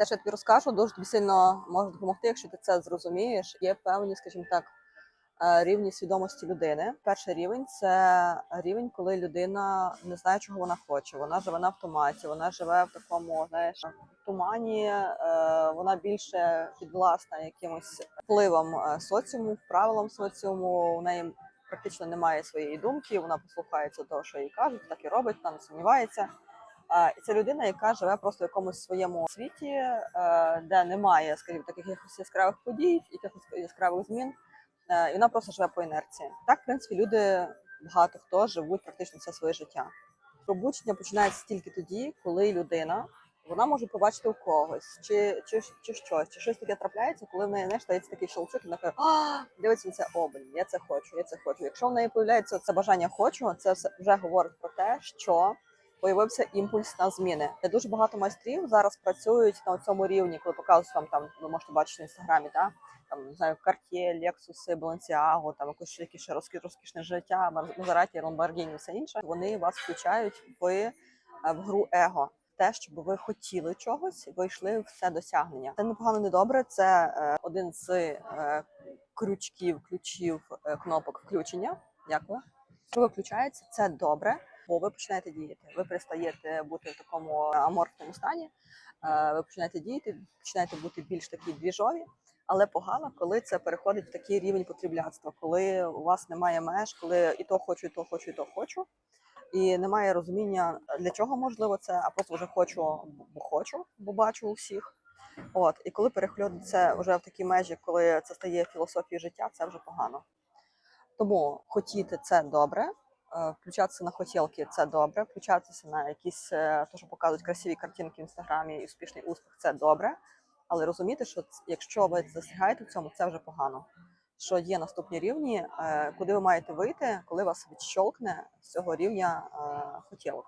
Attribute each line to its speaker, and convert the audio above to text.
Speaker 1: Те, що я тобі розкажу, дуже тобі сильно може допомогти, якщо ти це зрозумієш. Є певні, скажімо так, е, рівні свідомості людини. Перший рівень це рівень, коли людина не знає, чого вона хоче. Вона живе на автоматі, вона живе в такому, знаєш, тумані. е, Вона більше підвласна якимось впливам е, соціуму, правилам соціуму. У неї практично немає своєї думки. Вона послухається того, що їй кажуть, так і робить, вона не сумнівається. Це людина, яка живе просто в якомусь своєму світі, е, де немає, скажімо, таких якихось яскравих подій, якихось яскравих змін. Е, І вона просто живе по інерції. Так, в принципі, люди багато хто живуть практично все своє життя. Пробудження починається тільки тоді, коли людина вона може побачити у когось, чи, чи, чи щось, чи щось таке трапляється, коли в неї знаєш, стається такий щелчок, і вона каже, а дивиться на це о, я це хочу, я це хочу. Якщо в неї появляється це бажання хочу, це вже говорить про те, що появився імпульс на зміни. Де дуже багато майстрів зараз працюють на цьому рівні, коли показують вам там, ви можете бачити в інстаграмі, та там не знаю, Cartier, Lexus, Balenciaga, там якось ще розкі- розкішне життя, Мазераті, Lamborghini, все інше. Вони вас включають в, е, в гру его. Те, щоб ви хотіли чогось, ви йшли в це досягнення. Це непогано, не добре. Це е, один з е, крючків, ключів е, кнопок включення. Дякую. Що ви включається, це добре, бо ви починаєте діяти. Ви перестаєте бути в такому аморфному стані. е, Ви починаєте діяти, починаєте бути більш такі двіжові. Але погано, коли це переходить в такий рівень потрібляцтва, коли у вас немає меж, коли і то хочу, і то хочу, і то хочу, і немає розуміння, для чого можливо це, а просто вже хочу, бо хочу, бо бачу у всіх. От, і коли переходить це вже в такі межі, коли це стає філософією життя, це вже погано. Тому хотіти це добре, включатися на хотілки це добре, включатися на якісь е, то, що показують красиві картинки в інстаграмі і успішний успіх, це добре. Але розуміти, що якщо ви застрягаєте в цьому, це вже погано. Що є наступні рівні, е, куди ви маєте вийти, коли вас відщолкне з цього рівня е, хотілок.